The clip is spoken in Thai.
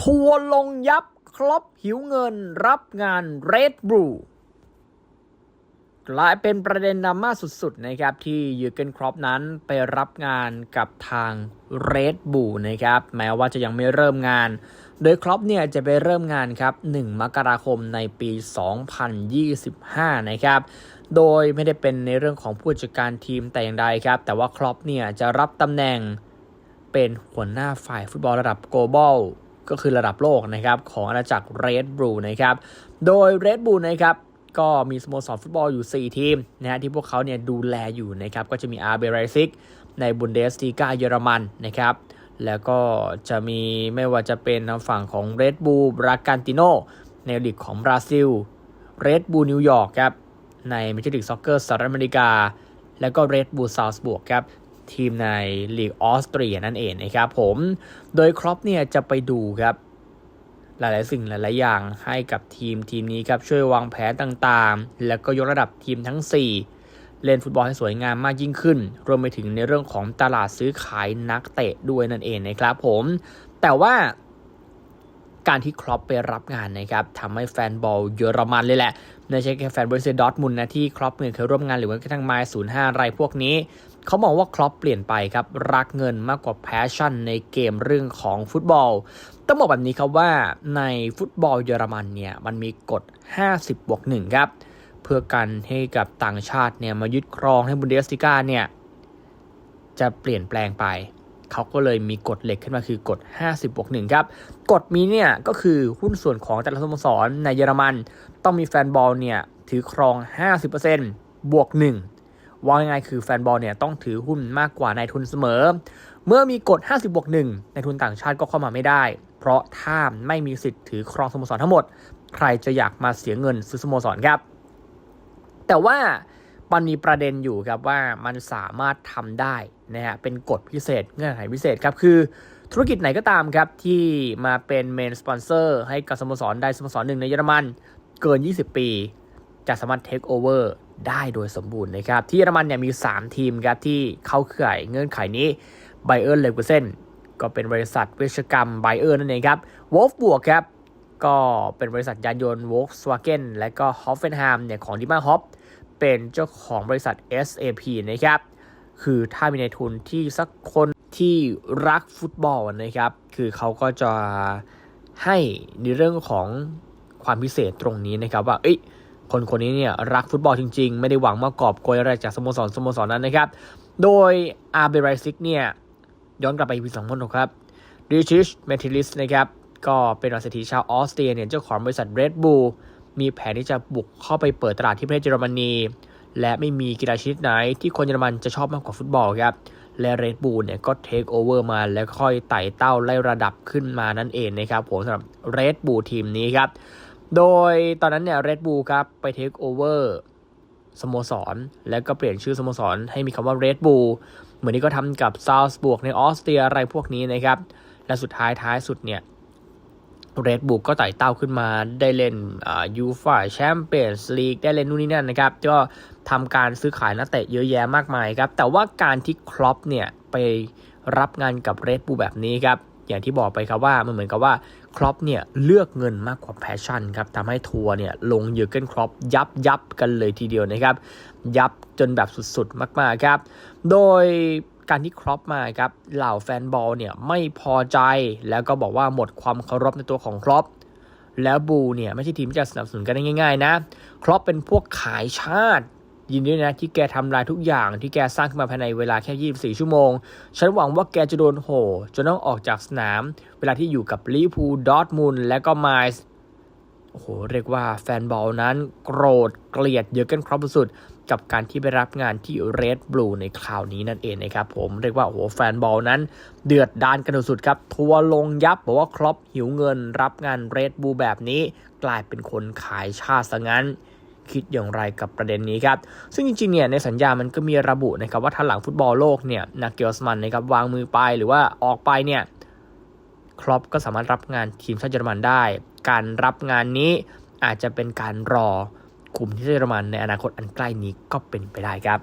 ทัวลงยับครบหิวเงินรับงานเรดบ l กลายเป็นประเด็นดราม่าสุดๆนะครับที่ยูเกนครอปนั้นไปรับงานกับทางเรดบูนะครับแม้ว่าจะยังไม่เริ่มงาน โดยครอปเนี่ยจะไปเริ่มงานครับ 1 มกราคมในปี 2025 นะครับโดยไม่ได้เป็นในเรื่องของผู้จัดการทีมแต่อย่างใดครับ แต่ว่าครอปเนี่ยจะรับตำแหน่งเป็นหัวหน้าฝ่ายฟุตบอลระดับ global ก็คือระดับโลกนะครับของอาณาจักร Red Bull นะครับโดย Red Bull นะครับก็มีสโมสรฟุตบอลอยู่ 4 ทีมนะฮะที่พวกเขาเนี่ยดูแลอยู่นะครับก็จะมี RB Leipzig ในบุนเดส l ีกาเยอรมันนะครับแล้วก็จะมีไม่ว่าจะเป็นทางฝั่งของ Red Bull บรากันติโนในลีกของบราซิล Red Bull นิวยอร์กครับในมเจอร์ลีกซ็อกเกอร์สหรัฐอเมริกา แล้วก็ Red Bull Salzburg ครับ ทีมในลีกออสเตรียนั่นเองนะครับผม โดยครอปเนี่ยจะไปดูครับ หลาย ๆ สิ่งหลาย ๆ อย่างให้กับทีมทีมนี้ครับช่วยวางแผนต่าง ๆ แล้วก็ยกระดับทีมทั้ง 4 เล่นฟุตบอลให้สวยงามมากยิ่งขึ้น รวมไปถึงในเรื่องของตลาดซื้อขายนักเตะด้วยนั่นเองนะครับผม แต่ว่าการที่ครอปไปรับงานนะครับทำให้แฟนบอลเยอรมันเลยแหละ ไม่ใช่แค่แฟนบริเซดอร์ทมุนนะที่ครอปเนี่ยเคยร่วมงานหรือว่ากระทั่งไมล์ศูนย์ห้าไรพวกนี้ เขามองว่าครอปเปลี่ยนไปครับ รักเงินมากกว่าแพชชั่นในเกมเรื่องของฟุตบอล ต้องบอกแบบนี้ครับว่าในฟุตบอลเยอรมันเนี่ยมันมีกฎ 50บวก1ครับเพื่อกันให้กับต่างชาติเนี่ยมายึดครองให้บุนเดสติก้าเนี่ยจะเปลี่ยนแปลงไป เขาก็เลยมีกฎเหล็กขึ้นมาคือกฎ 50บวก1ครับกฎมีเนี่ยก็คือหุ้นส่วนของแต่ละสโมสรในเยอรมัน ต้องมีแฟนบอลเนี่ยถือครอง 50%บวก 1 ว่าง่ายคือแฟนบอลเนี่ยต้องถือหุ้นมากกว่านายทุนเสมอ เมื่อมีกฎ 50บวก1นายทุนต่างชาติก็เข้ามาไม่ได้ เพราะถ้าไม่มีสิทธิ์ถือครองสโมสรทั้งหมด ใครจะอยากมาเสียเงินซื้อสโมสรครับ แต่ว่า มันมีประเด็นอยู่ครับว่ามันสามารถทำได้นะฮะเป็นกฎพิเศษเงื่อนไขพิเศษครับคือธุรกิจไหนก็ตามครับ ที่มาเป็นเมนสปอนเซอร์ให้กับสโมสรใดสโมสรหนึ่งในเยอรมันเกิน 20 ปี จะสามารถเทคโอเวอร์ได้โดยสมบูรณ์นะครับ ที่เยอรมันเนี่ยมี 3 ทีมครับ ที่เข้าเขื่อยเงื่อนไขนี้ไบเออร์เลเวอร์เซนก็เป็นบริษัทเวชกรรมไบเออร์นั่นเองครับวอลฟบวกครับ ก็เป็นบริษัทยานยนต์ Volkswagen และก็ Hoffenheim เนี่ยของดิมาฮอป เป็นเจ้าของบริษัท SAP นะครับ คือถ้ามีในทุนที่สักคนที่รักฟุตบอลนะครับ คือเขาก็จะให้ในเรื่องของความพิเศษตรงนี้นะครับว่า เอ้ย คนคนนี้เนี่ยรักฟุตบอลจริง ๆ ไม่ได้หวังมากอบโกยอะไรจากสโมสรสโมสรนั้นนะครับ โดยอาร์เบรซิกเนี่ยย้อนกลับไปปี2006ครับดิชิชเมทิลิสนะครับ ก็เป็นนักเศรษฐีชาวออสเตรียเนี่ยเจ้าของบริษัท Red Bull มีแผนที่จะบุกเข้าไปเปิดตลาดที่ประเทศเยอรมนี และไม่มีกีฬาชนิดไหนที่คนเยอรมันจะชอบมากกว่าฟุตบอลครับและ Red Bull เนี่ยก็เทคโอเวอร์มาแล้วค่อยไต่เต้าไล่ระดับขึ้นมานั่นเองนะครับผมสำหรับ Red Bull ทีมนี้ครับ โดยตอนนั้นเนี่ย Red Bull ครับไปเทคโอเวอร์สโมสร แล้วก็เปลี่ยนชื่อสโมสร ให้มีคำว่า Red Bull เหมือนที่ก็ทำกับซาวส์บวกในออสเตรียอะไรพวกนี้นะครับ และสุดท้ายท้ายสุดเนี่ย เรดบุกก็ไต่เต้าขึ้นมาได้เล่นยูฟ่าแชมเปี้ยนส์ลีกได้เล่นนู่นนี่นั่นนะครับ ก็ทำการซื้อขายนักเตะเยอะแยะมากมายครับ แต่ว่าการที่ครอปเนี่ยไปรับงานกับเรดบูแบบนี้ครับ อย่างที่บอกไปครับว่ามันเหมือนกับว่าครอปเนี่ยเลือกเงินมากกว่าแพชชั่นครับทำให้ทัวร์เนี่ยลงเยอเกินครอปยับยับกันเลยทีเดียวนะครับ ยับจนแบบสุดๆมากๆครับ โดย การที่ครอปมาครับเหล่าแฟนบอลเนี่ยไม่พอใจแล้วก็บอกว่าหมดความเคารพในตัวของครอปแล้วบูเนี่ยไม่ใช่ทีมที่จะสนับสนุนกันได้ง่าย ๆ นะครอปเป็นพวกขายชาติ ยินดีนะที่แกทำลายทุกอย่างที่แกสร้างขึ้นมาภายในเวลาแค่ 24 ชั่วโมง ฉันหวังว่าแกจะโดนโหจนต้องออกจากสนาม เวลาที่อยู่กับลิเวอร์พูลดอทมุนและก็ไมล์โอ้โหเรียกว่าแฟนบอลนั้นโกรธเกลียดเยอะกันครบสุด กับการที่ไปรับงานที่เรดบลูในคราวนี้นั่นเองนะครับผมเรียกว่าโอ้โหแฟนบอลนั้น เดือดดานกันสุดๆครับ ทัวร์ลงยับบอกว่าครอปหิวเงิน รับงานเรดบูแบบนี้ กลายเป็นคนขายชาติซะงั้นคิดอย่างไรกับประเด็นนี้ครับ ซึ่งจริงๆ เนี่ยในสัญญามันก็มีระบุนะครับว่าถ้าหลังฟุตบอลโลกเนี่ยนาเกลสมันนะครับวางมือไปหรือว่าออกไปเนี่ยครอปก็สามารถรับงานทีมชาติเยอรมันได้ การรับงานนี้อาจจะเป็นการรอ คุมที่เยอรมันในอนาคตอันใกล้นี้ก็เป็นไปได้ครับ